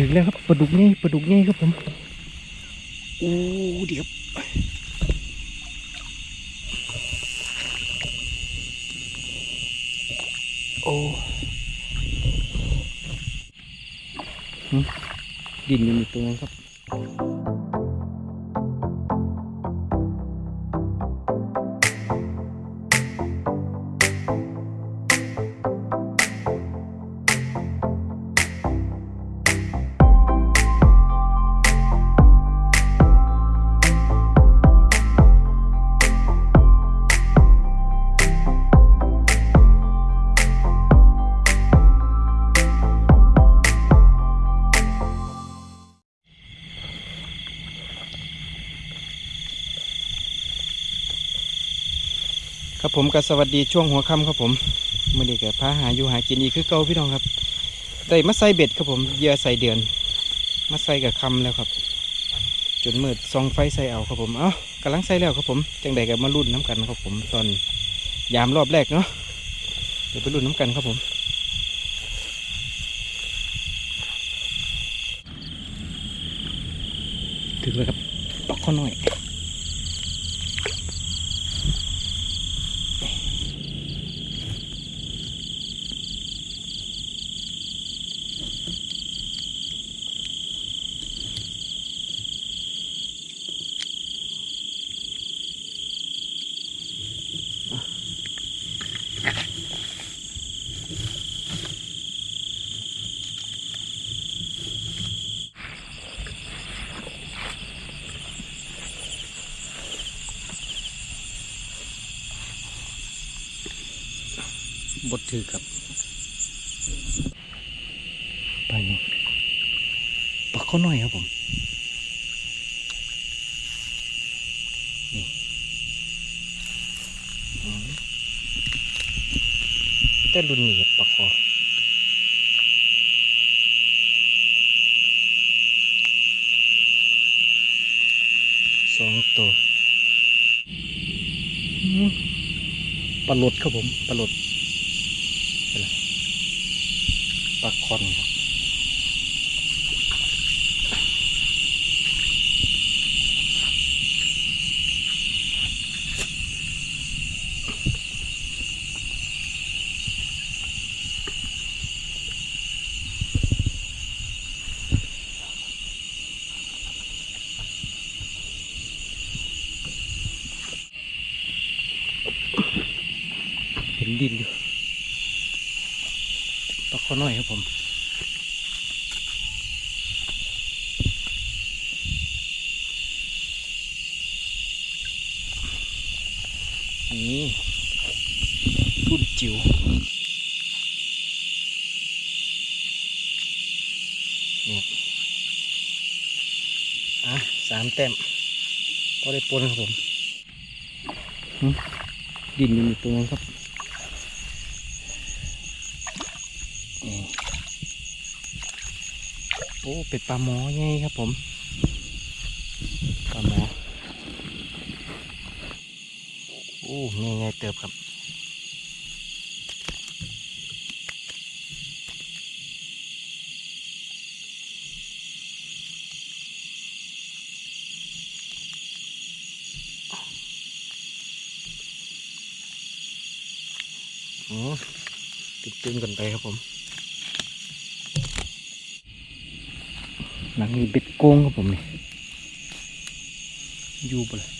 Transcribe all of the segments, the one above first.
ถึงแล้วครับปลาดุกนี่ปลาดุกนี่ครับผมโอ้เดี๋ยวโอ้หึดินอยู่ในตัวนั้นครับ ครับผมก็สวัสดีช่วงหัวค่ำครับผมมื่อนี้ก็พาหาอยู่หากินอีกคือเก่าพี่น้องครับได้มาใส่เบ็ดครับผมเยื่อใส่เดือน มาใส่กับคำแล้วครับจนมืดซองไฟใส่เอาครับผมเอ้ากำลังใส่แล้วครับผมจังใดก็มารุ่นน้ำกันครับผมตอนยามรอบแรกเนาะเดี๋ยวไปรุ่นน้ำกันครับผมถึงแล้วครับปอกข้อหน่อย บดถือครับไปนี่ปักเขาหน่อยครับผม นี่แต่รุ่นนี้ปักคอสองตัวปลาหลดครับผมปลาหลด ปลาคอนครับเห็นดินอยู่ ปลาคอน้อยครับผมนี่รุ่นจิ๋วนี่อะสามแต้มพอได้ปนครับผมดินอยู่ในตัวนั้นครับนี่ โอ้เป็นปลาหมอไงครับผมปลาหมอโอ้แม่ไงเติบครับโอ้ติดตื่นกันไปครับผม หลังนี้เบ็ดโกงครับผมนี่อยู่บ่เลย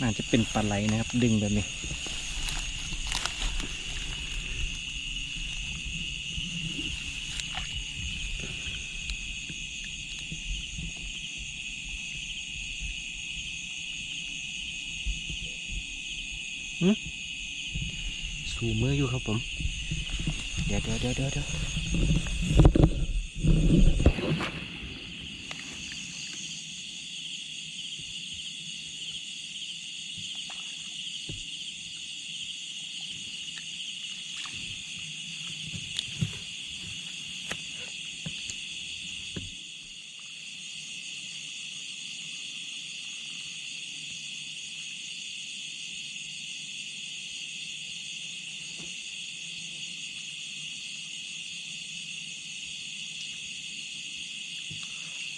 น่าจะเป็นปลาไหลนะครับ ดึงแบบนี้สูมืออยู่ครับผม เดี๋ยวเดี๋ยวเดี๋ยวเดี๋ยว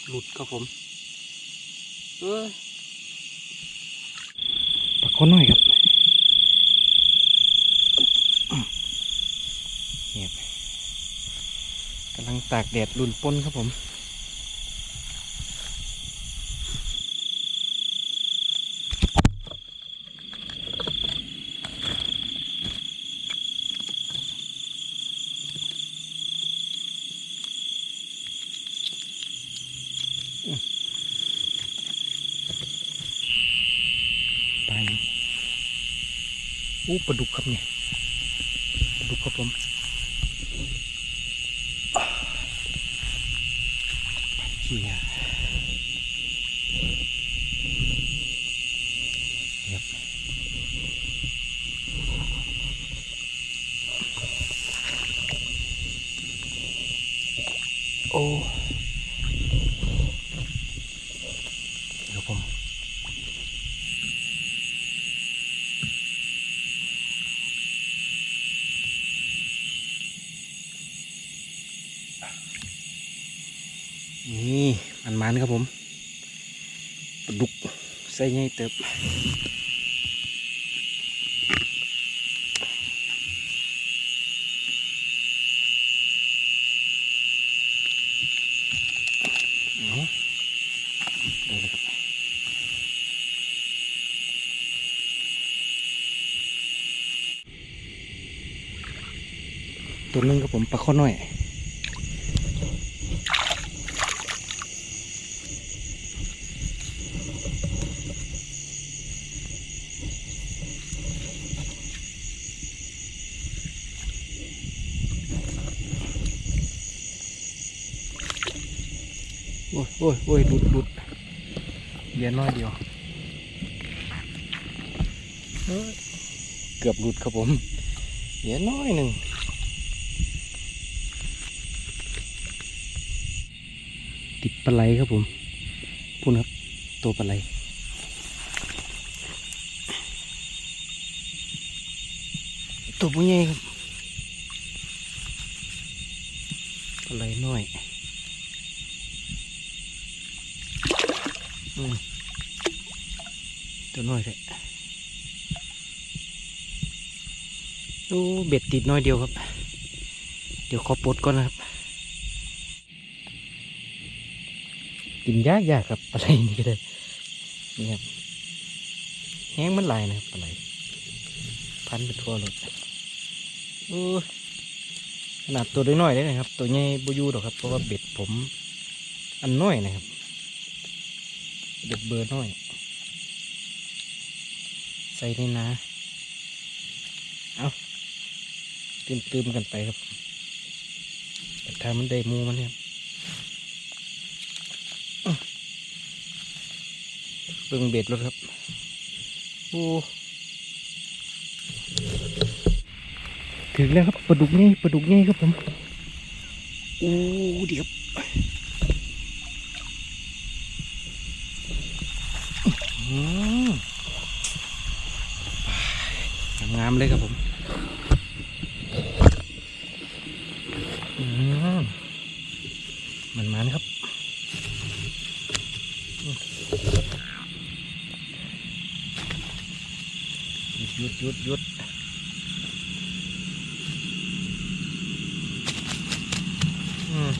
หลุดครับผมเออปักคอน้อยครับเงียบกำลังตากแดดรุ่นปนครับผม ไป อู้ปลาดุกครับเนี่ยปลาดุกครับผมเกียร์ครับโอ้เดี๋ยวผม นี่ มันครับผมปลาดุกใส่ใหญ่เติบตัวนึงครับผมปลาข้อน้อย อ้ยโอ้ยโอ้ยหลุดหลุดเหรียญน้อยเดียว เกือบหลุดครับผมเหรียญน้อยหนึ่งติดปลาไหลครับผมพูดครับ ตัวปลาไหลตัวผู้ใหญ่ครับปลาไหลน้อย อืมตัวน้อยเลยโอ้เบ็ดติดน้อยเดียวครับ เดี๋ยวขอปลดก่อนนะครับ กินยากยากครับปลาไหลนี่ก็ได้นี่ครับแห้งมันหลายนะครับปลาไหลพันไปทั่วรถโอ้ขนาดตัวน้อยๆเลยนะครับ ตัวใหญ่บุยูดอกครับเพราะว่าเบ็ดผมอันน้อยนะครับ เด็ดเบอร์น้อย ใส่ในนาเอาตื่มตืมกันไปครับแต่ถ้ามันได้มูมันเนี่ยเบิ่งเบ็ดรถครับโอ้ถึงแล้วครับปลาดุกนี่ปลาดุกนี่ครับผมโอ้เดี๋ยว งามๆเลยครับผมมันมันครับอืมหยุดหยุดหยุดหยุดอืม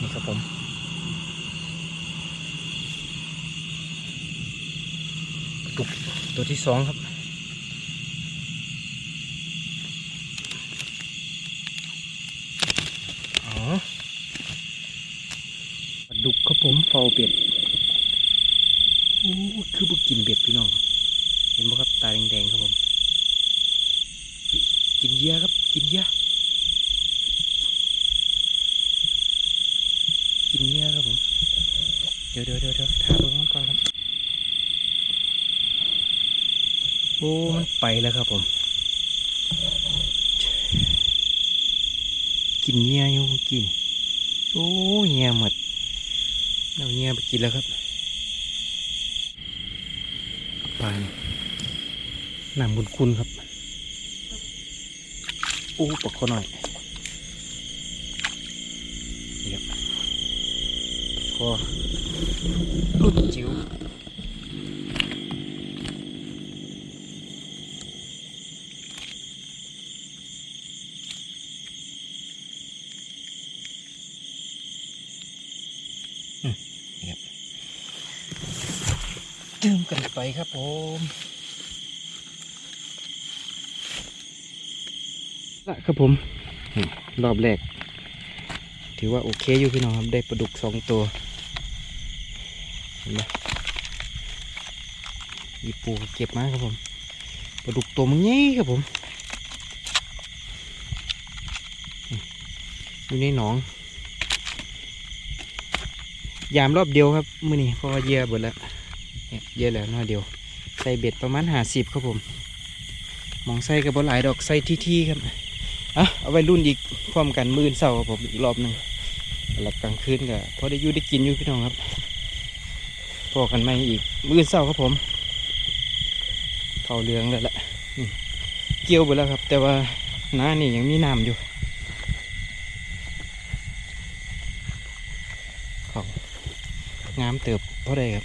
นี่ ครับผมตุกตัวที่สองครับ อ๋อดุกครับผมเฝ้าเบ็ดโอ้คือบุกินเบ็ดพี่น้องเห็นไหมครับตาแดงๆครับผม กินเยื่อครับ กินเยอกิ เดี๋ยวเดี๋ยวเดี๋ยวถามเบิ้งมันก่อนครับ โอ้ มันไปแล้วครับผม กินเงี้ยอยู่กิน โอ้เงี้ยหมดเอาเงี้ยไปกินแล้วครับไปหนังบุญคุณครับ โอ้ปลาเขาหน่อยเดี๋ยวพอ มนี่ครับดื่มกันไปครับผมละครับผม รอบแรก ถือว่าโอเคอยู่พี่น้องครับ ได้ปลาดุกสองตัว เห็นไหมหยิบปูเก็บมาครับผมปลาดุกตัวมันใหญ่ครับผมอืมอยู่ในหนอง ยามรอบเดียวครับมือนี้เพราะว่าเยื่อเบิดแล้วเนี่ยเหยื่อแล้วน้อยเดียว ใส่เบ็ดประมาณหาสิบครับผม มองใส่กับบหลายดอกใส่ที่ๆครับอะเอาไว้รุ่นอีกพร้อมกันมื้ออนเสาร์ครับผมอีกรอบหนึ่งหลับกลางคืนก็พอได้อยู่ได้กินอยู่พี่น้องครับ พอกันไหมอีกมื้อเศร้าครับผมเขาเรืองแล้วแหละเกี่ยวไปแล้วครับ แต่ว่าหน้านี่ยังมีน้ำอยู่เขางามเติบเพราะใดครับ